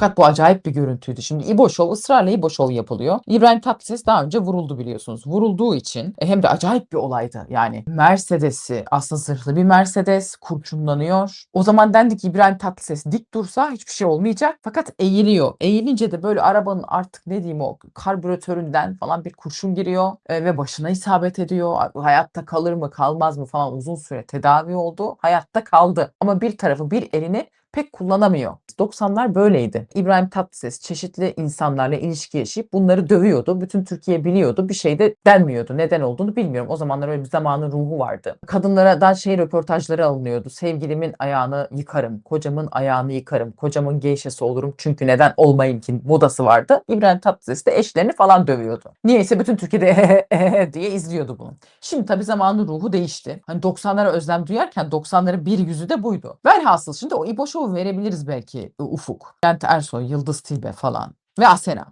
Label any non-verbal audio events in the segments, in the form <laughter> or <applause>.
Fakat bu acayip bir görüntüydü. Şimdi İbo Show ısrarla İbo Show yapılıyor. İbrahim Tatlıses daha önce vuruldu biliyorsunuz. Vurulduğu için e, hem de acayip bir olaydı. Yani Mercedes'i aslında zırhlı bir Mercedes kurşunlanıyor. O zaman dendi ki İbrahim Tatlıses dik dursa hiçbir şey olmayacak. Fakat eğiliyor. Eğilince de böyle arabanın artık ne diyeyim o karbüratöründen falan bir kurşun giriyor e, ve başına isabet ediyor. Hayatta kalır mı kalmaz mı falan uzun süre tedavi oldu. Hayatta kaldı. Ama bir tarafı bir elini pek kullanamıyor. 90'lar böyleydi. İbrahim Tatlıses çeşitli insanlarla ilişki yaşayıp bunları dövüyordu. Bütün Türkiye biliyordu. Bir şey de denmiyordu. Neden olduğunu bilmiyorum. O zamanlar öyle bir zamanın ruhu vardı. Kadınlardan şey röportajları alınıyordu. Sevgilimin ayağını yıkarım. Kocamın ayağını yıkarım. Kocamın geyşesi olurum. Çünkü neden olmayayım ki modası vardı. İbrahim Tatlıses de eşlerini falan dövüyordu. Niyeyse bütün Türkiye'de <laughs> diye izliyordu bunu. Şimdi tabii zamanın ruhu değişti. Hani 90'lara özlem duyarken 90'ların bir yüzü de buydu. Velhasıl şimdi o İbo Show'u verebiliriz belki e, Ufuk. Bülent Ersoy, Yıldız Tilbe falan ve Asena.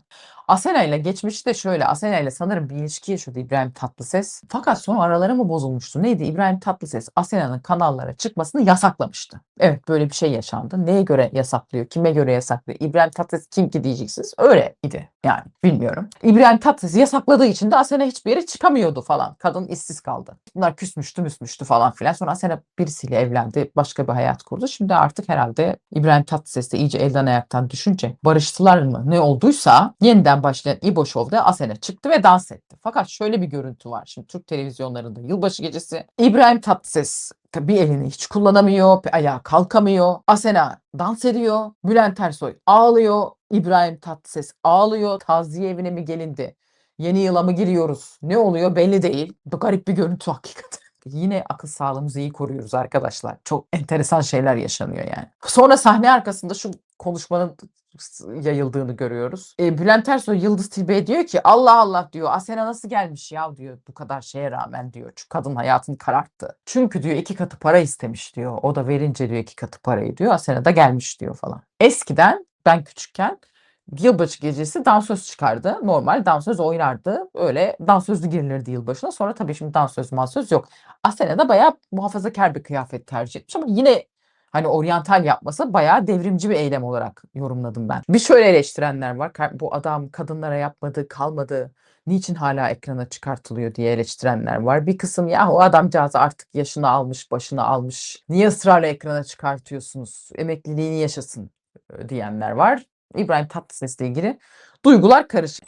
Asena ile geçmişte şöyle Asena ile sanırım bir ilişki yaşıyordu İbrahim Tatlıses. Fakat sonra araları mı bozulmuştu? Neydi? İbrahim Tatlıses Asena'nın kanallara çıkmasını yasaklamıştı. Evet böyle bir şey yaşandı. Neye göre yasaklıyor? Kime göre yasaklıyor? İbrahim Tatlıses kim ki diyeceksiniz. Öyle idi yani bilmiyorum. İbrahim Tatlıses yasakladığı için de Asena hiçbir yere çıkamıyordu falan. Kadın işsiz kaldı. Bunlar küsmüştü müsmüştü falan filan. Sonra Asena birisiyle evlendi. Başka bir hayat kurdu. Şimdi artık herhalde İbrahim Tatlıses de iyice elden ayaktan düşünce barıştılar mı? Ne olduysa yeniden başlayan İbo Show'da Asena çıktı ve dans etti. Fakat şöyle bir görüntü var. Şimdi Türk televizyonlarında yılbaşı gecesi İbrahim Tatlıses tabii bir elini hiç kullanamıyor, bir ayağa kalkamıyor. Asena dans ediyor. Bülent Ersoy ağlıyor. İbrahim Tatlıses ağlıyor. Taziye evine mi gelindi? Yeni yıla mı giriyoruz? Ne oluyor belli değil. Bu garip bir görüntü <laughs> hakikaten. Yine akıl sağlığımızı iyi koruyoruz arkadaşlar. Çok enteresan şeyler yaşanıyor yani. Sonra sahne arkasında şu konuşmanın yayıldığını görüyoruz. E, Bülent Ersoy Yıldız Tilbe'ye diyor ki Allah Allah diyor Asena nasıl gelmiş ya diyor bu kadar şeye rağmen diyor. Çünkü kadın hayatını kararttı. Çünkü diyor iki katı para istemiş diyor. O da verince diyor iki katı parayı diyor. Asena da gelmiş diyor falan. Eskiden ben küçükken yılbaşı gecesi dansöz çıkardı. Normal dansöz oynardı. Öyle dansözlü girilirdi yılbaşına. Sonra tabii şimdi dansöz mansöz yok. Asena da bayağı muhafazakar bir kıyafet tercih etmiş ama yine hani oryantal yapması bayağı devrimci bir eylem olarak yorumladım ben. Bir şöyle eleştirenler var. Bu adam kadınlara yapmadığı kalmadı. Niçin hala ekrana çıkartılıyor diye eleştirenler var. Bir kısım ya o adamcağız artık yaşını almış, başını almış. Niye ısrarla ekrana çıkartıyorsunuz? Emekliliğini yaşasın diyenler var. İbrahim Tatlıses'le ilgili duygular karışık.